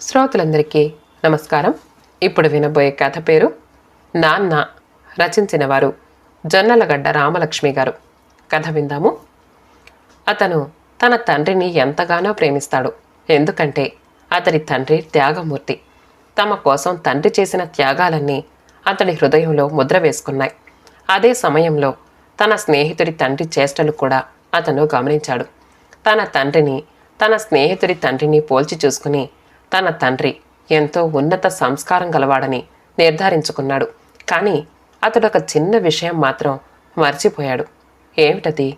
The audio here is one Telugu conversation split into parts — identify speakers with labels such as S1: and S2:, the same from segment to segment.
S1: శ్రోతలందరికీ నమస్కారం. ఇప్పుడు వినబోయే కథ పేరు నాన్న రచించిన వారు జొన్నలగడ్డ రామలక్ష్మి గారు. కథ విందాము. అతను తన తండ్రిని ఎంతగానో ప్రేమిస్తాడు. ఎందుకంటే అతడి తండ్రి త్యాగమూర్తి. తమ కోసం తండ్రి చేసిన త్యాగాలన్నీ అతడి హృదయంలో ముద్ర వేసుకున్నాయి. అదే సమయంలో తన స్నేహితుడి తండ్రి చేష్టలు కూడా అతను గమనించాడు. తన తండ్రిని తన స్నేహితుడి తండ్రిని పోల్చి చూసుకుని తన తండ్రి ఎంతో ఉన్నత సంస్కారం గలవాడని నిర్ధారించుకున్నాడు. కానీ అతడొక చిన్న విషయం మాత్రం మర్చిపోయాడు. ఏమిటది?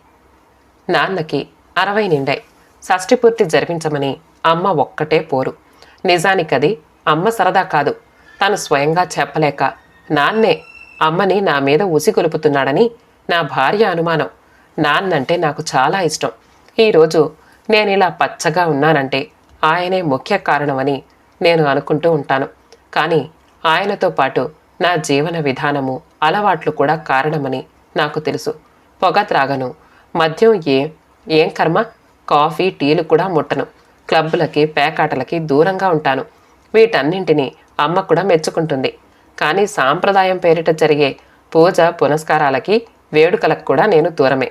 S1: నాన్నకి అరవై నిండాయి షష్ఠిపూర్తి జరిపించమని అమ్మ ఒక్కటే పోరు. నిజానికది అమ్మ సరదా కాదు. తను స్వయంగా చెప్పలేక నాన్నే అమ్మని నా మీద ఉసిగొలుపుతున్నాడని నా భార్య అనుమానం. నాన్నంటే నాకు చాలా ఇష్టం. ఈరోజు నేను ఇలా పచ్చగా ఉన్నానంటే ఆయనే ముఖ్య కారణమని నేను అనుకుంటూ ఉంటాను. కానీ ఆయనతో పాటు నా జీవన విధానము అలవాట్లు కూడా కారణమని నాకు తెలుసు. పొగ త్రాగను. మద్యం ఏ ఏం కర్మ? కాఫీ టీలు కూడా ముట్టను. క్లబ్బులకి పేకాటలకి దూరంగా ఉంటాను. వీటన్నింటినీ అమ్మ కూడా మెచ్చుకుంటుంది. కానీ సాంప్రదాయం పేరిట జరిగే పూజ పునస్కారాలకి వేడుకలకు కూడా నేను దూరమే.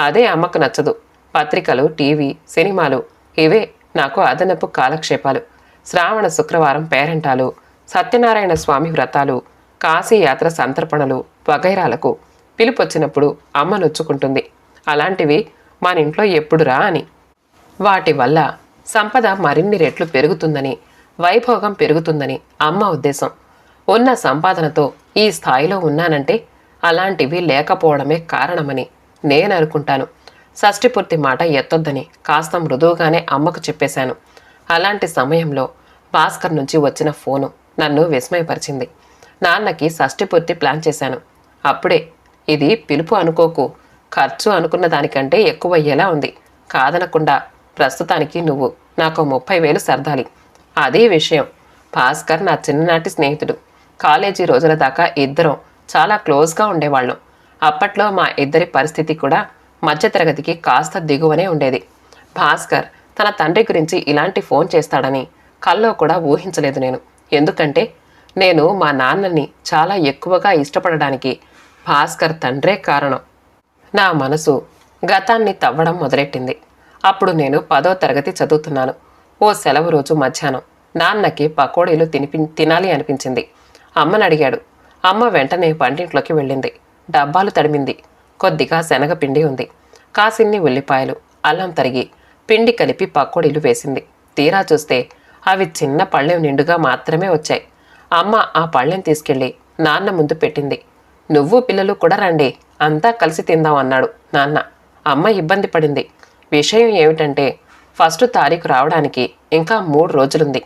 S1: అదే అమ్మకు నచ్చదు. పత్రికలు టీవీ సినిమాలు ఇవే నాకు అదనపు కాలక్షేపాలు. శ్రావణ శుక్రవారం పేరెంటాలు సత్యనారాయణ స్వామి వ్రతాలు కాశీయాత్ర సంతర్పణలు వగైరాలకు పిలుపొచ్చినప్పుడు అమ్మ నొచ్చుకుంటుంది. అలాంటివి మన ఇంట్లో ఎప్పుడురా అని. వాటి వల్ల సంపద మరిన్ని రెట్లు పెరుగుతుందని వైభోగం పెరుగుతుందని అమ్మ ఉద్దేశం. ఉన్న సంపాదనతో ఈ స్థాయిలో ఉన్నానంటే అలాంటివి లేకపోవడమే కారణమని నేను అనుకుంటాను. షష్టిపూర్తి మాట ఎత్తొద్దని కాస్త మృదువుగానే అమ్మకు చెప్పేశాను. అలాంటి సమయంలో భాస్కర్ నుంచి వచ్చిన ఫోను నన్ను విస్మయపరిచింది. నాన్నకి షష్ఠిపూర్తి ప్లాన్ చేశాను. అప్పుడే ఇది పిలుపు అనుకోకు ఖర్చు అనుకున్న దానికంటే ఎక్కువయ్యేలా ఉంది. కాదనకుండా ప్రస్తుతానికి నువ్వు నాకు ముప్పై వేలు సర్దాలి. అదే విషయం. భాస్కర్ నా చిన్ననాటి స్నేహితుడు. కాలేజీ రోజుల దాకా ఇద్దరం చాలా క్లోజ్గా ఉండేవాళ్ళం. అప్పట్లో మా ఇద్దరి పరిస్థితి కూడా మధ్యతరగతికి కాస్త దిగువనే ఉండేది. భాస్కర్ తన తండ్రి గురించి ఇలాంటి ఫోన్ చేస్తాడని కల్లో కూడా ఊహించలేదు నేను. ఎందుకంటే నేను మా నాన్నని చాలా ఎక్కువగా ఇష్టపడడానికి భాస్కర్ తండ్రే కారణం. నా మనసు గతాన్ని తవ్వడం మొదలెట్టింది. అప్పుడు నేను పదో తరగతి చదువుతున్నాను. ఓ సెలవు రోజు మధ్యాహ్నం నాన్నకి పకోడీలు తినిపి తినాలి అనిపించింది. అమ్మని అడిగాడు. అమ్మ వెంటనే వంటింట్లోకి వెళ్ళింది. డబ్బాలు తడిమింది. కొద్దిగా శనగపిండి ఉంది. కాసిన్ని ఉల్లిపాయలు అల్లం తరిగి పిండి కలిపి పకోడీలు వేసింది. తీరా చూస్తే అవి చిన్న పళ్ళెం నిండుగా మాత్రమే వచ్చాయి. అమ్మ ఆ పళ్ళెం తీసుకెళ్ళి నాన్న ముందు పెట్టింది. నువ్వు పిల్లలు కూడా రండి అంతా కలిసి తిందాం అన్నాడు నాన్న. అమ్మ ఇబ్బంది పడింది. విషయం ఏమిటంటే ఫస్ట్ తారీఖు రావడానికి ఇంకా మూడు రోజులుంది.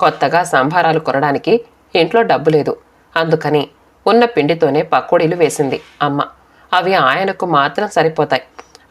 S1: కొత్తగా సంభారాలు కొనడానికి ఇంట్లో డబ్బు లేదు. అందుకని ఉన్న పిండితోనే పకోడీలు వేసింది అమ్మ. అవి ఆయనకు మాత్రం సరిపోతాయి.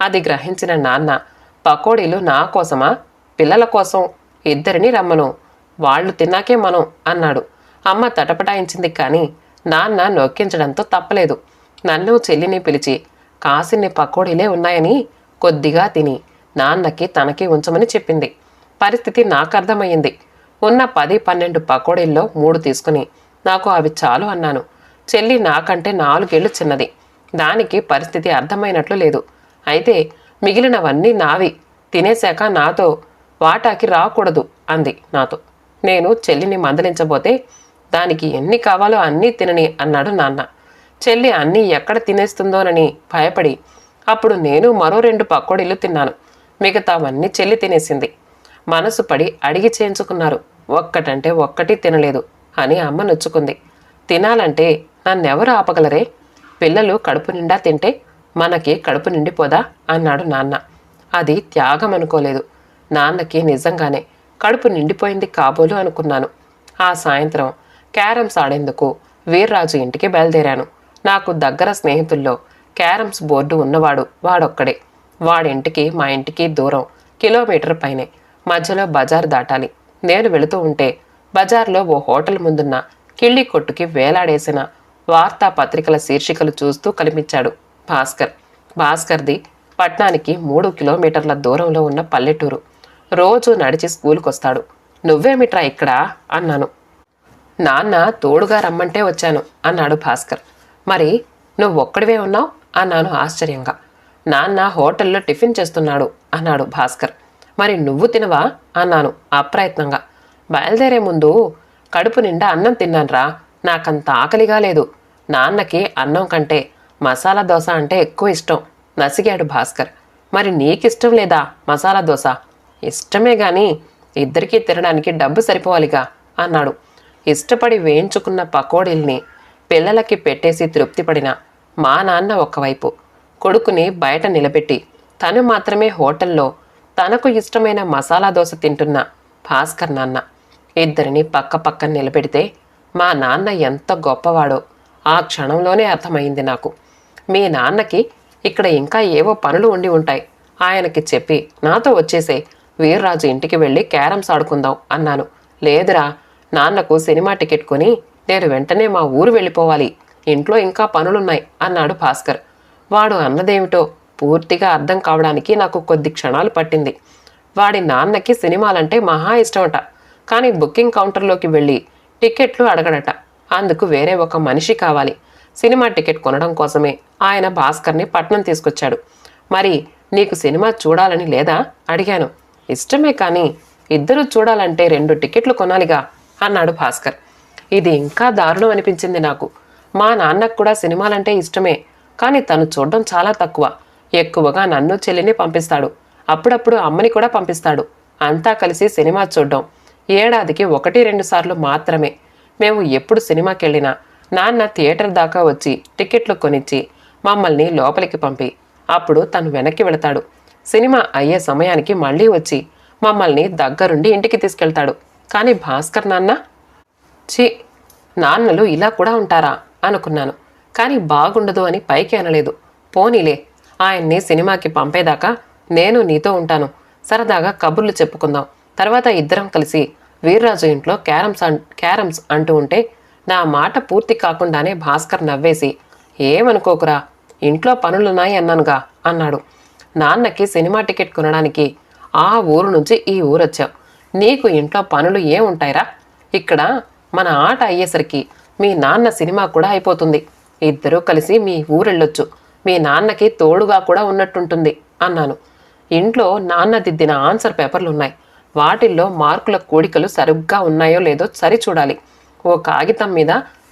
S1: అది గ్రహించిన నాన్న పకోడీలు నా కోసమా? పిల్లల కోసం ఇద్దరిని రమ్మను. వాళ్ళు తిన్నాకే మనం అన్నాడు. అమ్మ తటపటాయించింది కానీ నాన్న నొక్కించడంతో తప్పలేదు. నన్ను చెల్లిని పిలిచి కాసిన్ని పకోడీలే ఉన్నాయని కొద్దిగా తిని నాన్నకి తనకి ఉంచమని చెప్పింది. పరిస్థితి నాకు అర్థమయ్యింది ఉన్న పది పన్నెండు పకోడీల్లో మూడు తీసుకుని నాకు అవి చాలు అన్నాను. చెల్లి నాకంటే నాలుగేళ్ళు చిన్నది. దానికి పరిస్థితి అర్థమైనట్లు లేదు. అయితే మిగిలినవన్నీ నావి. తినేశాక నాతో వాటాకి రాకూడదు అంది నాతో. నేను చెల్లిని మందలించబోతే దానికి ఎన్ని కావాలో అన్నీ తినని అన్నాడు నాన్న. చెల్లి అన్నీ ఎక్కడ తినేస్తుందోనని భయపడి అప్పుడు నేను మరో రెండు పకోడీలు తిన్నాను. మిగతావన్నీ చెల్లి తినేసింది. మనసు పడి అడిగి చేయించుకున్నారు. ఒక్కటంటే ఒక్కటి తినలేదు అని అమ్మ నొచ్చుకుంది. తినాలంటే నన్నెవరు ఆపగలరే? పిల్లలు కడుపు నిండా తింటే మనకి కడుపు నిండిపోదా? అన్నాడు నాన్న. అది త్యాగం అనుకోలేదు. నాన్నకి నిజంగానే కడుపు నిండిపోయింది కాబోలు అనుకున్నాను. ఆ సాయంత్రం క్యారమ్స్ ఆడేందుకు వీర్రాజు ఇంటికి బయలుదేరాను. నాకు దగ్గర స్నేహితుల్లో క్యారమ్స్ బోర్డు ఉన్నవాడు వాడొక్కడే. వాడింటికి మా ఇంటికి దూరం కిలోమీటర్ పైనే. మధ్యలో బజార్ దాటాలి. నేను వెళుతూ ఉంటే బజార్లో ఓ హోటల్ ముందున్న కిళ్ళి కొట్టుకి వేలాడేసిన వార్తాపత్రికల శీర్షికలు చూస్తూ కనిపించాడు భాస్కర్. భాస్కర్ది పట్నానికి మూడు కిలోమీటర్ల దూరంలో ఉన్న పల్లెటూరు. రోజు నడిచి స్కూల్కి వస్తాడు నువ్వేమిట్రా ఇక్కడ? అన్నాను. నాన్న తోడుగా రమ్మంటే వచ్చాను అన్నాడు భాస్కర్. మరి నువ్వు ఒక్కడివే ఉన్నావు? అన్నాను ఆశ్చర్యంగా. నాన్న హోటల్లో టిఫిన్ చేస్తున్నాడు అన్నాడు భాస్కర్. మరి నువ్వు తినవా? అన్నాను అప్రయత్నంగా. బయలుదేరే ముందు కడుపు నిండా అన్నం తిన్నాన్రా నాకంత ఆకలిగా లేదు. నాన్నకి అన్నం కంటే మసాలా దోశ అంటే ఎక్కువ ఇష్టం. నసిగాడు భాస్కర్. మరి నీకిష్టం లేదా మసాలా దోశ? ఇష్టమే గాని ఇద్దరికీ తినడానికి డబ్బు సరిపోవాలిగా అన్నాడు. ఇష్టపడి వేయించుకున్న పకోడీల్ని పిల్లలకి పెట్టేసి తృప్తిపడిన మా నాన్న ఒకవైపు. కొడుకుని బయట నిలబెట్టి తను మాత్రమే హోటల్లో తనకు ఇష్టమైన మసాలా దోశ తింటున్న భాస్కర్ నాన్న. ఇద్దరిని పక్క పక్కన నిలబెడితే మా నాన్న ఎంత గొప్పవాడో. ఆ క్షణంలోనే అర్థమైంది నాకు. మీ నాన్నకి ఇక్కడ ఇంకా ఏవో పనులు ఉండి ఉంటాయి. ఆయనకి చెప్పి నాతో వచ్చేసే. వీర్రాజు ఇంటికి వెళ్ళి క్యారమ్స్ ఆడుకుందాం అన్నాను. లేదురా నాన్నకు సినిమా టికెట్ కొని నేను వెంటనే మా ఊరు వెళ్ళిపోవాలి. ఇంట్లో ఇంకా పనులున్నాయి అన్నాడు భాస్కర్. వాడు అన్నదేమిటో పూర్తిగా అర్థం కావడానికి నాకు కొద్ది క్షణాలు పట్టింది. వాడి నాన్నకి సినిమాలంటే మహా ఇష్టమట. కానీ బుకింగ్ కౌంటర్లోకి వెళ్ళి టికెట్లు అడగడట. అందుకు వేరే ఒక మనిషి కావాలి. సినిమా టికెట్ కొనడం కోసమే ఆయన భాస్కర్ని పట్నం తీసుకొచ్చాడు. మరి నీకు సినిమా చూడాలని లేదా? అడిగాను. ఇష్టమే కానీ ఇద్దరు చూడాలంటే రెండు టికెట్లు కొనాలిగా అన్నాడు భాస్కర్. ఇది ఇంకా దారుణం అనిపించింది నాకు. మా నాన్నకు కూడా సినిమాలంటే ఇష్టమే కానీ తను చూడడం చాలా తక్కువ. ఎక్కువగా నన్ను చెల్లిని పంపిస్తాడు. అప్పుడప్పుడు అమ్మని కూడా పంపిస్తాడు. అంతా కలిసి సినిమా చూడడం. ఏడాదికి ఒకటి రెండు సార్లు మాత్రమే. మేము ఎప్పుడు సినిమాకి వెళ్ళినా నాన్న థియేటర్ దాకా వచ్చి టికెట్లు కొనిచ్చి మమ్మల్ని లోపలికి పంపి. అప్పుడు తను వెనక్కి వెళతాడు. సినిమా అయ్యే సమయానికి మళ్ళీ వచ్చి మమ్మల్ని దగ్గరుండి ఇంటికి తీసుకెళ్తాడు. కానీ భాస్కర్ నాన్న? ఛీ నాన్నలు ఇలా కూడా ఉంటారా? అనుకున్నాను. కానీ బాగుండదు అని పైకి అనలేదు. పోనీలే ఆయన్ని సినిమాకి పంపేదాకా నేను నీతో ఉంటాను. సరదాగా కబుర్లు చెప్పుకుందాం. తర్వాత ఇద్దరం కలిసి వీర్రాజు ఇంట్లో క్యారమ్స్ అన్ క్యారమ్స్ అంటూ ఉంటే నా మాట పూర్తి కాకుండానే భాస్కర్ నవ్వేసి ఏమనుకోకురా ఇంట్లో పనులున్నాయి అన్నానుగా అన్నాడు. నాన్నకి సినిమా టికెట్ కొనడానికి ఆ ఊరు నుంచి ఈ ఊరొచ్చాం. నీకు ఇంట్లో పనులు ఏముంటాయిరా ఇక్కడ మన ఆట అయ్యేసరికి మీ నాన్న సినిమా కూడా అయిపోతుంది. ఇద్దరూ కలిసి మీ ఊరెళ్ళొచ్చు. మీ నాన్నకి తోడుగా కూడా ఉన్నట్టుంటుంది అన్నాను. ఇంట్లో నాన్న దిద్దిన ఆన్సర్ పేపర్లు ఉన్నాయి వాటిల్లో మార్కుల కూడికలు సరిగ్గా ఉన్నాయో లేదో సరిచూడాలి ఓ కాగితం మీద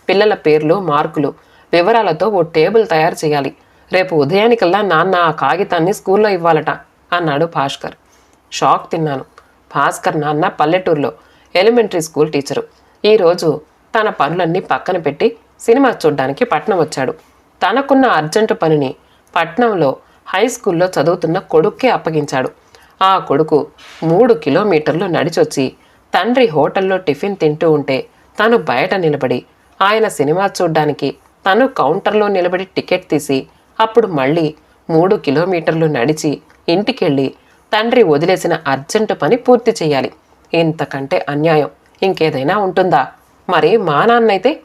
S1: పిల్లల పేర్లు మార్కులు వివరాలతో ఓ టేబుల్ తయారు చేయాలి. రేపు ఉదయానికల్లా నాన్న ఆ కాగితాన్ని స్కూల్లో ఇవ్వాలట అన్నాడు భాస్కర్. షాక్ తిన్నాను. భాస్కర్ నాన్న పల్లెటూరులో ఎలిమెంటరీ స్కూల్ టీచరు. ఈరోజు తన పనులన్నీ పక్కన పెట్టి సినిమా చూడ్డానికి పట్నం వచ్చాడు. తనకున్న అర్జెంటు పనిని పట్నంలో హై స్కూల్లో చదువుతున్న కొడుక్కే అప్పగించాడు. ఆ కొడుకు మూడు కిలోమీటర్లు నడిచొచ్చి తండ్రి హోటల్లో టిఫిన్ తింటూ ఉంటే తను బయట నిలబడి ఆయన సినిమా చూడ్డానికి తను కౌంటర్లో నిలబడి టికెట్ తీసి అప్పుడు మళ్ళీ మూడు కిలోమీటర్లు నడిచి ఇంటికెళ్ళి తండ్రి వదిలేసిన అర్జెంటు పని పూర్తి చేయాలి. ఇంతకంటే అన్యాయం ఇంకేదైనా ఉంటుందా? మరి మా నాన్నైతే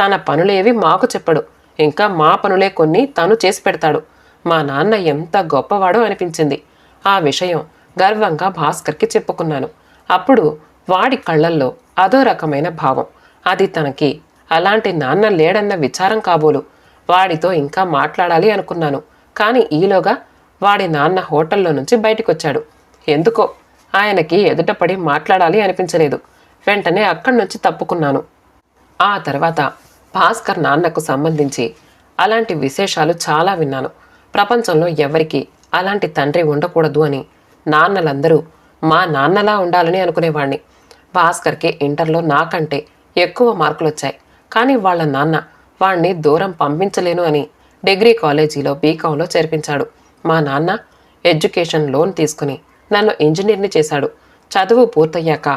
S1: తన పనులేవి మాకు చెప్పడు. ఇంకా మా పనులే కొన్ని తను చేసి పెడతాడు. మా నాన్న ఎంత గొప్పవాడో అనిపించింది. ఆ విషయం గర్వంగా భాస్కర్కి చెప్పుకున్నాను. అప్పుడు వాడి కళ్ళల్లో అదో రకమైన భావం. అది తనకి అలాంటి నాన్న లేడన్న విచారం కాబోలు. వాడితో ఇంకా మాట్లాడాలి అనుకున్నాను. కానీ ఈలోగా వాడి నాన్న హోటల్లో నుంచి బయటికొచ్చాడు. ఎందుకో? ఆయనకి ఎదుటపడి మాట్లాడాలి అనిపించలేదు. వెంటనే అక్కడి నుంచి తప్పుకున్నాను. ఆ తర్వాత భాస్కర్ నాన్నకు సంబంధించి అలాంటి విశేషాలు చాలా విన్నాను. ప్రపంచంలో ఎవరికి అలాంటి తండ్రి ఉండకూడదు అని నాన్నలందరూ మా నాన్నలా ఉండాలని అనుకునేవాణ్ణి. భాస్కర్కి ఇంటర్లో నాకంటే ఎక్కువ మార్కులు వచ్చాయి కానీ వాళ్ళ నాన్న వాణ్ణి దూరం పంపించలేను అని డిగ్రీ కాలేజీలో బీకాంలో చేర్పించాడు. మా నాన్న ఎడ్యుకేషన్ లోన్ తీసుకుని నన్ను ఇంజనీర్ని చేశాడు. చదువు పూర్తయ్యాక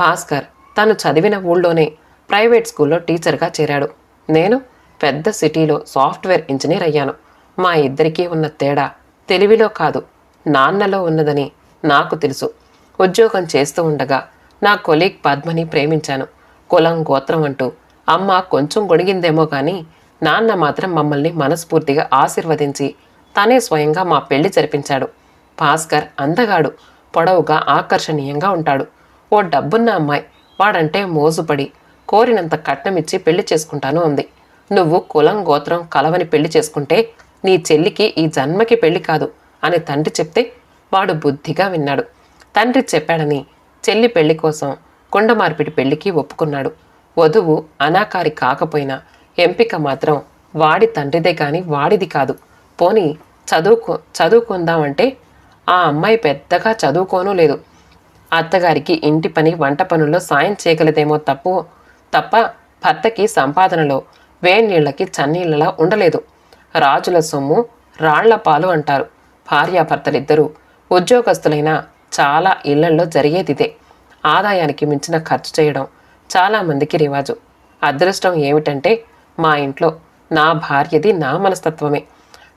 S1: భాస్కర్ తను చదివిన ఊళ్ళోనే ప్రైవేట్ స్కూల్లో టీచర్గా చేరాడు. నేను పెద్ద సిటీలో సాఫ్ట్వేర్ ఇంజనీర్ అయ్యాను. మా ఇద్దరికీ ఉన్న తేడా తెలివిలో కాదు. నాన్నలో ఉన్నదని నాకు తెలుసు. ఉద్యోగం చేస్తూ ఉండగా నా కొలీగ్ పద్మని ప్రేమించాను. కులం గోత్రం అంటూ అమ్మ కొంచెం గొణిగిందేమో కానీ నాన్న మాత్రం మమ్మల్ని మనస్ఫూర్తిగా ఆశీర్వదించి తనే స్వయంగా మా పెళ్ళి జరిపించాడు. భాస్కర్ అందగాడు పొడవుగా ఆకర్షణీయంగా ఉంటాడు. ఓ డబ్బున్న అమ్మాయి వాడంటే మోజుపడి కోరినంత కట్నమిచ్చి పెళ్ళి చేసుకుంటాను అంది. నువ్వు కులం గోత్రం కలవని పెళ్ళి చేసుకుంటే నీ చెల్లికి ఈ జన్మకి పెళ్ళి కాదు అని తండ్రి చెప్తే వాడు బుద్ధిగా విన్నాడు. తండ్రి చెప్పాడని చెల్లి పెళ్ళి కోసం కొండ మార్పిడి పెళ్ళికి ఒప్పుకున్నాడు. వధువు అనాకారి కాకపోయినా ఎంపిక మాత్రం వాడి తండ్రిదే కాని వాడిది కాదు. పోని చదువుకో చదువుకుందామంటే ఆ అమ్మాయి పెద్దగా చదువుకోనూ లేదు. అత్తగారికి ఇంటి పని వంట పనుల్లో సాయం చేయగలదేమో తప్పు తప్ప భర్తకి సంపాదనలో వేణీళ్ళకి చన్నీళ్ళలా ఉండలేదు. రాజుల సొమ్ము రాళ్ళ పాలు అంటారు. భార్యాభర్తలిద్దరూ ఉద్యోగస్తులైన చాలా ఇళ్ళల్లో జరిగేదిదే. ఆదాయానికి మించిన ఖర్చు చేయడం చాలామందికి రివాజు. అదృష్టం ఏమిటంటే మా ఇంట్లో నా భార్యది నా మనస్తత్వమే.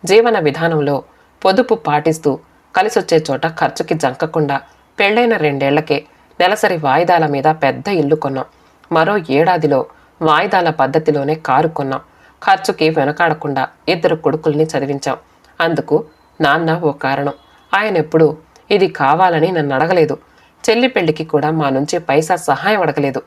S1: జీవన విధానంలో పొదుపు పాటిస్తూ కలిసొచ్చే చోట ఖర్చుకి జంకకుండా పెళ్ళైన రెండేళ్ళకే నెలసరి వాయిదాల మీద పెద్ద ఇల్లు కొన్నాం. మరో ఏడాదిలో వాయిదాల పద్ధతిలోనే కారు కొన్నాం. ఖర్చుకి వెనకాడకుండా ఇద్దరు కొడుకుల్ని చదివించాం. అందుకు నాన్న ఓ కారణం. ఆయన ఎప్పుడూ ఇది కావాలని నన్ను అడగలేదు. చెల్లి పెళ్ళికి కూడా మా నుంచి పైసా సహాయం అడగలేదు.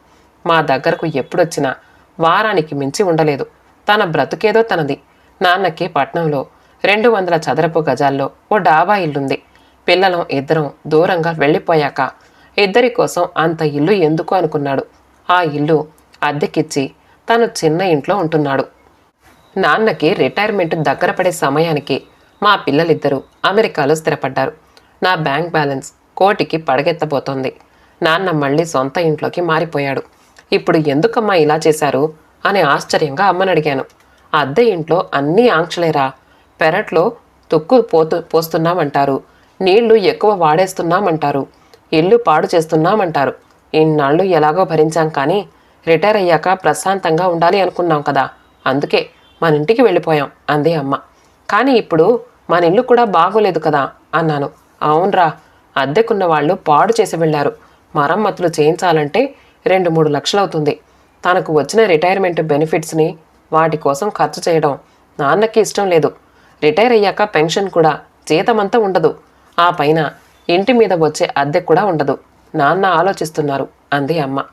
S1: మా దగ్గరకు ఎప్పుడొచ్చినా వారానికి మించి ఉండలేదు. తన బ్రతుకేదో తనది. నాన్నకి పట్నంలో రెండు వందల చదరపు గజాల్లో ఓ డాబా ఇల్లుంది. పిల్లలం ఇద్దరం దూరంగా వెళ్ళిపోయాక ఇద్దరి కోసం అంత ఇల్లు ఎందుకు అనుకున్నాడు. ఆ ఇల్లు అద్దెకిచ్చి తను చిన్న ఇంట్లో ఉంటున్నాడు. నాన్నకి రిటైర్మెంట్ దగ్గర పడే సమయానికి మా పిల్లలిద్దరూ అమెరికాలో స్థిరపడ్డారు. నా బ్యాంక్ బ్యాలెన్స్ కోటికి పడగెత్తబోతోంది. నాన్న మళ్ళీ సొంత ఇంట్లోకి మారిపోయాడు. ఇప్పుడు ఎందుకమ్మా ఇలా చేశారు? అని ఆశ్చర్యంగా అమ్మని అడిగాను. అద్దె ఇంట్లో అన్నీ ఆంక్షలేరా? పెరట్లో తుక్కు పోతు పోస్తున్నామంటారు. నీళ్ళు ఎక్కువ వాడేస్తున్నామంటారు. ఇల్లు పాడు చేస్తున్నామంటారు. ఇన్నాళ్ళు ఎలాగో భరించాం కానీ రిటైర్ అయ్యాక ప్రశాంతంగా ఉండాలి అనుకున్నాం కదా. అందుకే మన ఇంటికి వెళ్ళిపోయాం అంది అమ్మ. కానీ ఇప్పుడు మన ఇల్లు కూడా బాగోలేదు కదా అన్నాను. అవునరా అద్దెకున్న వాళ్ళు పాడు చేసి వెళ్ళారు. మరమ్మతులు చేయించాలంటే రెండు మూడు లక్షలవుతుంది. తనకు వచ్చిన రిటైర్మెంట్ బెనిఫిట్స్ని వాటి కోసం ఖర్చు చేయడం నాన్నకి ఇష్టం లేదు. రిటైర్ అయ్యాక పెన్షన్ కూడా జీతమంతా ఉండదు. ఆ పైన ఇంటి మీద వచ్చే అద్దె కూడా ఉండదు. నాన్న ఆలోచిస్తున్నారు అంది అమ్మ.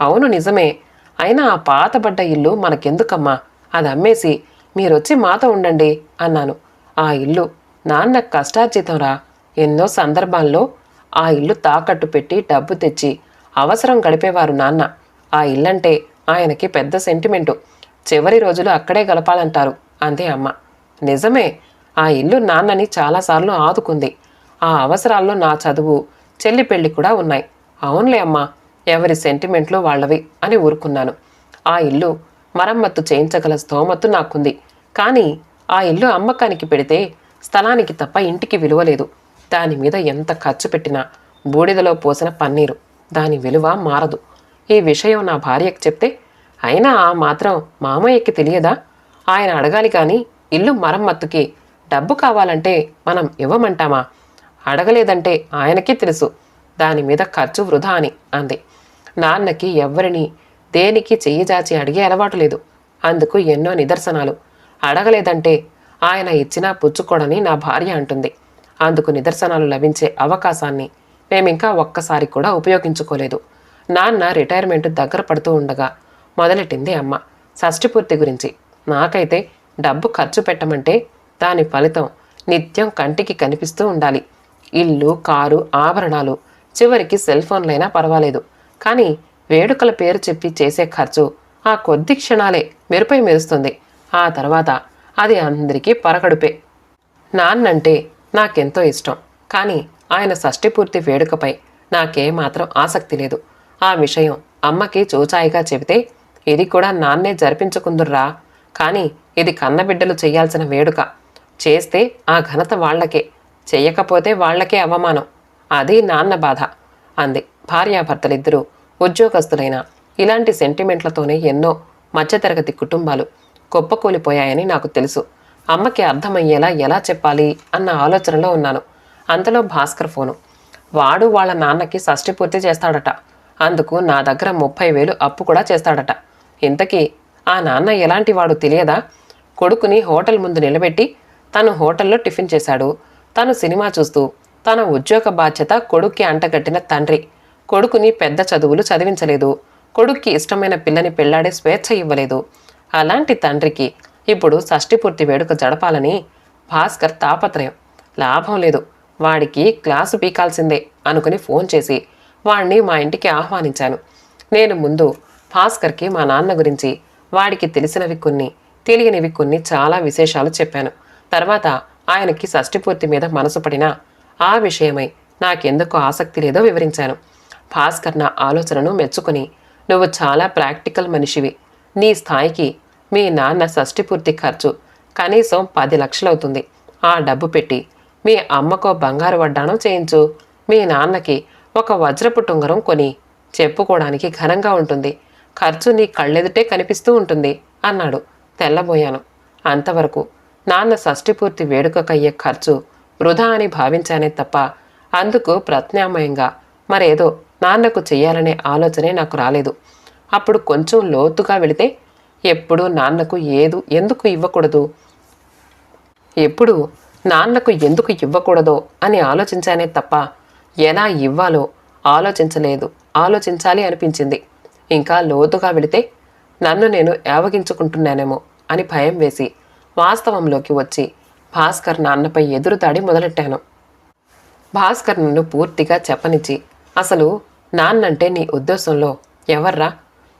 S1: అవును నిజమే. అయినా ఆ పాతబడ్డ ఇల్లు మనకెందుకమ్మా? అది అమ్మేసి మీరొచ్చి మాతో ఉండండి అన్నాను. ఆ ఇల్లు నాన్న కష్టార్జితంరా. ఎన్నో సందర్భాల్లో ఆ ఇల్లు తాకట్టు పెట్టి డబ్బు తెచ్చి అవసరం గడిపేవారు నాన్న. ఆ ఇల్లంటే ఆయనకి పెద్ద సెంటిమెంటు. చివరి రోజులు అక్కడే గలపాలంటారు అంది అమ్మ. నిజమే ఆ ఇల్లు నాన్నని చాలాసార్లు ఆదుకుంది. ఆ అవసరాల్లో నా చదువు చెల్లి పెళ్ళి కూడా ఉన్నాయి. అవునులే అమ్మా ఎవరి సెంటిమెంట్లు వాళ్ళవి అని ఊరుకున్నాను. ఆ ఇల్లు మరమ్మత్తు చేయించగల స్తోమత్తు నాకుంది. కానీ ఆ ఇల్లు అమ్మకానికి పెడితే స్థలానికి తప్ప ఇంటికి విలువ లేదు దాని మీద ఎంత ఖర్చు పెట్టినా బూడిదలో పోసిన పన్నీరు దాని విలువ మారదు. ఈ విషయం నా భార్యకు చెప్తే అయినా ఆ మాత్రం మామయ్యకి తెలియదా? ఆయన అడగాలి కానీ ఇల్లు మరమ్మత్తుకి డబ్బు కావాలంటే మనం ఇవ్వమంటామా? అడగలేదంటే ఆయనకి తెలుసు. దాని మీద ఖర్చు వృధా అని అంది. నాన్నకి ఎవ్వరిని దేనికి చెయ్యి చాచి అడిగే అలవాటు లేదు. అందుకు ఎన్నో నిదర్శనాలు. అడగలేదంటే ఆయన ఇచ్చినా పుచ్చుకోడని నా భార్య అంటుంది. అందుకు నిదర్శనాలు లభించే అవకాశాన్ని మేమింకా ఒక్కసారి కూడా ఉపయోగించుకోలేదు. నాన్న రిటైర్మెంట్ దగ్గర పడుతూ ఉండగా మొదలెట్టింది అమ్మ. షష్ఠిపూర్తి గురించి నాకైతే డబ్బు ఖర్చు పెట్టమంటే దాని ఫలితం నిత్యం కంటికి కనిపిస్తూ ఉండాలి. ఇల్లు కారు ఆభరణాలు చివరికి సెల్ ఫోన్లైనా పర్వాలేదు. కానీ వేడుకల పేరు చెప్పి చేసే ఖర్చు ఆ కొద్ది క్షణాలే మెరుపై మెరుస్తుంది. ఆ తర్వాత అది అందరికీ పరగడుపే నాన్నంటే నాకెంతో ఇష్టం. కానీ ఆయన షష్ఠిపూర్తి వేడుకపై నాకేమాత్రం ఆసక్తి లేదు. ఆ విషయం అమ్మకి చూచాయిగా చెబితే ఇది కూడా నాన్నే జరిపించుకుందుర్రా. కానీ ఇది కన్నబిడ్డలు చేయాల్సిన వేడుక. చేస్తే ఆ ఘనత వాళ్ళకే. చెయ్యకపోతే వాళ్ళకే అవమానం. అది నాన్న బాధ. అంది. భార్యాభర్తలిద్దరూ ఉద్యోగస్తులైన ఇలాంటి సెంటిమెంట్లతోనే ఎన్నో మధ్యతరగతి కుటుంబాలు కుప్పకూలిపోయాయని నాకు తెలుసు. అమ్మకి అర్థమయ్యేలా ఎలా చెప్పాలి అన్న ఆలోచనలో ఉన్నాను. అంతలో భాస్కర్ ఫోను. వాడు వాళ్ళ నాన్నకి షష్టి పూర్తి చేస్తాడట. అందుకు నా దగ్గర ముప్పై వేలు అప్పు కూడా చేస్తాడట. ఇంతకీ ఆ నాన్న ఎలాంటి వాడు తెలియదా? కొడుకుని హోటల్ ముందు నిలబెట్టి తను హోటల్లో టిఫిన్ చేశాడు. తను సినిమా చూస్తూ తన ఉద్యోగ బాధ్యత కొడుక్కి అంటగట్టిన తండ్రి. కొడుకుని పెద్ద చదువులు చదివించలేదు. కొడుక్కి ఇష్టమైన పిల్లని పెళ్ళాడే స్వేచ్ఛ ఇవ్వలేదు. అలాంటి తండ్రికి ఇప్పుడు షష్ఠిపూర్తి వేడుక జడపాలని భాస్కర్ తాపత్రయం. లాభం లేదు. వాడికి క్లాసు పీకాల్సిందే అనుకుని ఫోన్ చేసి వాణ్ణి మా ఇంటికి ఆహ్వానించాను. నేను ముందు భాస్కర్కి మా నాన్న గురించి వాడికి తెలిసినవి కొన్ని తెలియనివి కొన్ని చాలా విశేషాలు చెప్పాను. తర్వాత ఆయనకి షష్టిపూర్తి మీద మనసు పడినా ఆ విషయమై నాకెందుకు ఆసక్తి లేదో వివరించాను. భాస్కర్ నా ఆలోచనను మెచ్చుకుని నువ్వు చాలా ప్రాక్టికల్ మనిషివి. నీ స్థాయికి మీ నాన్న షష్ఠిపూర్తి ఖర్చు కనీసం పది లక్షలవుతుంది. ఆ డబ్బు పెట్టి మీ అమ్మకో బంగారు వడ్డాణం చేయించు. మీ నాన్నకి ఒక వజ్రపు టుంగరం కొని చెప్పుకోవడానికి ఘనంగా ఉంటుంది. ఖర్చు నీ కళ్ళెదుటే కనిపిస్తూ ఉంటుంది అన్నాడు. తెల్లబోయాను. అంతవరకు నాన్న షష్ఠిపూర్తి వేడుకకయ్యే ఖర్చు వృధా అని భావించానే తప్ప అందుకు ప్రత్యామ్నాయంగా మరేదో నాన్నకు చెయ్యాలనే ఆలోచనే నాకు రాలేదు. అప్పుడు కొంచెం లోతుగా వెళితే ఎప్పుడు నాన్నకు ఏదు ఎందుకు ఇవ్వకూడదు? ఎప్పుడు నాన్నకు ఎందుకు ఇవ్వకూడదో అని ఆలోచించానే తప్ప ఎలా ఇవ్వాలో ఆలోచించలేదు. ఆలోచించాలి అనిపించింది. ఇంకా లోతుగా వెళితే నన్ను నేను యావగించుకుంటున్నానేమో అని భయం వేసి వాస్తవంలోకి వచ్చి భాస్కర్ నాన్నపై ఎదురుదాడి మొదలెట్టాను. భాస్కర్ నన్ను పూర్తిగా చెప్పనిచ్చి అసలు నాన్నంటే నీ ఉద్దేశంలో ఎవర్రా?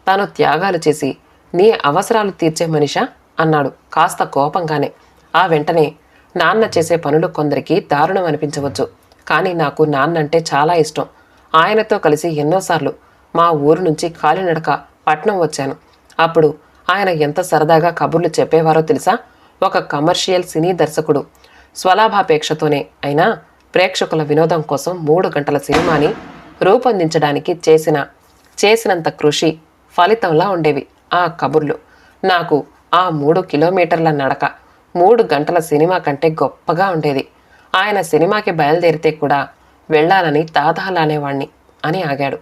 S1: తాను త్యాగాలు చేసి నీ అవసరాలు తీర్చే మనిషా? అన్నాడు కాస్త కోపంగానే. ఆ వెంటనే నాన్న చేసే పనులు కొందరికి దారుణం అనిపించవచ్చు కానీ నాకు నాన్నంటే చాలా ఇష్టం. ఆయనతో కలిసి ఎన్నోసార్లు మా ఊరు నుంచి కాలినడక పట్నం వచ్చాను. అప్పుడు ఆయన ఎంత సరదాగా కబుర్లు చెప్పేవారో తెలుసా? ఒక కమర్షియల్ సినీ దర్శకుడు. స్వలాభాపేక్షతోనే అయినా ప్రేక్షకుల వినోదం కోసం మూడు గంటల సినిమాని రూపొందించడానికి చేసిన చేసినంత కృషి ఫలితంలా ఉండేవి ఆ కబుర్లు. నాకు ఆ మూడు కిలోమీటర్ల నడక మూడు గంటల సినిమా కంటే గొప్పగా ఉండేది. ఆయన సినిమాకి బయలుదేరితే కూడా వెళ్ళాలని తాతహలానేవాణ్ణి అని ఆగాడు.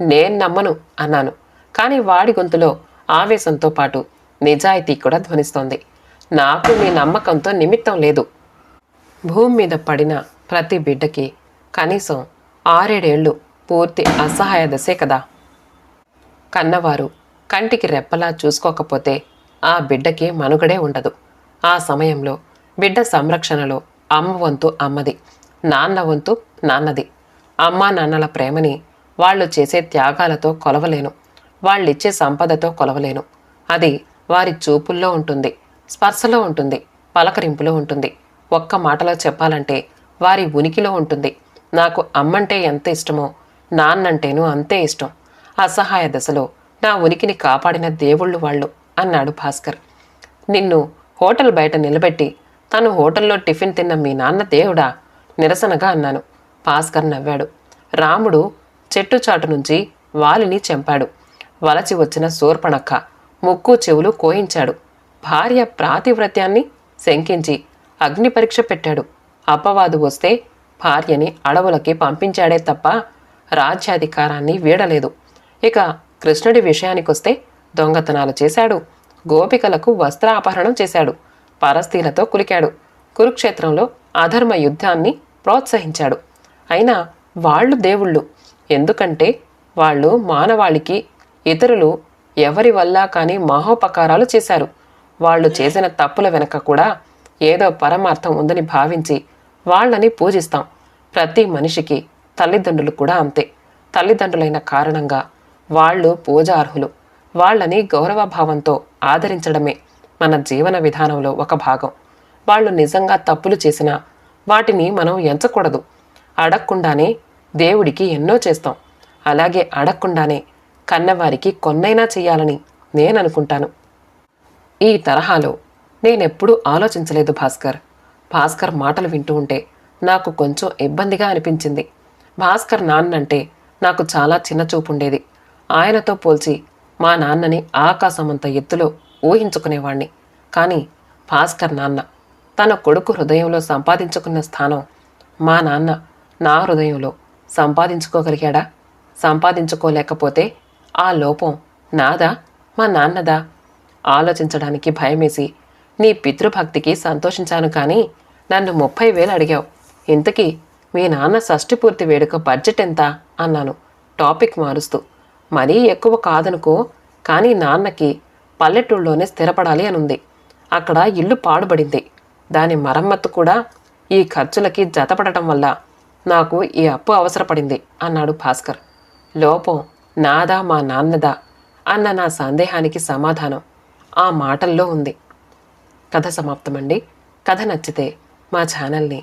S1: నేను నమ్మను అన్నాను. కానీ వాడి గొంతులో ఆవేశంతో పాటు నిజాయితీ కూడా ధ్వనిస్తోంది. నాకు నీ నమ్మకంతో నిమిత్తం లేదు. భూమి మీద పడిన ప్రతి బిడ్డకి కనీసం ఆరేడేళ్ళు పూర్తి అసహాయ దశే కదా. కన్నవారు కంటికి రెప్పలా చూసుకోకపోతే ఆ బిడ్డకి మనుగడే ఉండదు. ఆ సమయంలో బిడ్డ సంరక్షణలో అమ్మ వంతు అమ్మది నాన్న వంతు నాన్నది. అమ్మా నాన్నల ప్రేమని వాళ్ళు చేసే త్యాగాలతో కొలవలేను వాళ్ళిచ్చే సంపదతో కొలవలేను. అది వారి చూపుల్లో ఉంటుంది స్పర్శలో ఉంటుంది పలకరింపులో ఉంటుంది. ఒక్క మాటలో చెప్పాలంటే వారి ఉనికిలో ఉంటుంది. నాకు అమ్మంటే ఎంత ఇష్టమో నాన్నంటేను అంతే ఇష్టం. అసహాయ దశలో నా ఉనికిని కాపాడిన దేవుళ్ళు వాళ్ళు అన్నాడు భాస్కర్. నిన్ను హోటల్ బయట నిలబెట్టి తను హోటల్లో టిఫిన్ తిన్న మీ నాన్న దేవుడా? నిరసనగా అన్నాను. భాస్కర్ నవ్వాడు. రాముడు చెట్టు చాటు నుంచి వాలిని చంపాడు. వలచి వచ్చిన శూర్పణక్క ముక్కు చెవులు కోయించాడు. భార్య ప్రాతివ్రత్యాన్ని శంకించి అగ్ని పరీక్ష పెట్టాడు. అపవాదు వస్తే భార్యని అడవులకి పంపించాడే తప్ప రాజ్యాధికారాన్ని వీడలేదు. ఇక కృష్ణుడి విషయానికొస్తే దొంగతనాలు చేశాడు. గోపికలకు వస్త్రాపహరణం చేశాడు. పరస్త్రీలతో కులికాడు. కురుక్షేత్రంలో అధర్మ యుద్ధాన్ని ప్రోత్సహించాడు. అయినా వాళ్ళు దేవుళ్ళు. ఎందుకంటే వాళ్ళు మానవాళికి ఇతరులు ఎవరి వల్ల కానీ మహోపకారాలు చేశారు. వాళ్ళు చేసిన తప్పుల వెనక కూడా ఏదో పరమార్థం ఉందని భావించి వాళ్ళని పూజిస్తాం. ప్రతి మనిషికి తల్లిదండ్రులు కూడా అంతే. తల్లిదండ్రులైన కారణంగా వాళ్ళు పూజార్హులు. వాళ్ళని గౌరవభావంతో ఆదరించడమే మన జీవన విధానంలో ఒక భాగం. వాళ్ళు నిజంగా తప్పులు చేసినా వాటిని మనం ఎంచకూడదు. అడగకుండానే దేవుడికి ఎన్నో చేస్తాం. అలాగే అడగకుండానే కన్నవారికి కొన్నైనా చేయాలని నేను అనుకుంటాను. ఈ తరహాలో నేనెప్పుడూ ఆలోచించలేదు భాస్కర్. భాస్కర్ మాటలు వింటూ ఉంటే నాకు కొంచెం ఇబ్బందిగా అనిపించింది. భాస్కర్ నాన్నంటే నాకు చాలా చిన్న ఉండేది ఆయనతో పోల్చి మా నాన్నని ఆకాశమంత ఎత్తులో ఊహించుకునేవాణ్ణి. కానీ భాస్కర్ నాన్న తన కొడుకు హృదయంలో సంపాదించుకున్న స్థానం మా నాన్న నా హృదయంలో సంపాదించుకోగలిగాడా? సంపాదించుకోలేకపోతే ఆ లోపం నాదా? మా నాన్నదా? ఆలోచించడానికి భయమేసి నీ పితృభక్తికి సంతోషించాను కానీ నన్ను ముప్పై వేలు అడిగావు. ఇంతకీ మీ నాన్న షష్ఠి పూర్తి వేడుక బడ్జెట్ ఎంత? అన్నాను. టాపిక్ మారుస్తూ. మరీ ఎక్కువ కాదనుకో కానీ నాన్నకి పల్లెటూళ్ళలోనే స్థిరపడాలి అని ఉంది అక్కడ ఇల్లు పాడుబడింది. దాని మరమ్మత్తు కూడా ఈ ఖర్చులకి జతపడటం వల్ల నాకు ఈ అప్పు అవసరపడింది అన్నాడు భాస్కర్. లోపం నాదా మా నాన్నదా? అన్న నా సందేహానికి సమాధానం ఆ మాటల్లో ఉంది. కథ సమాప్తమండి. కథ నచ్చితే మా ఛానల్ని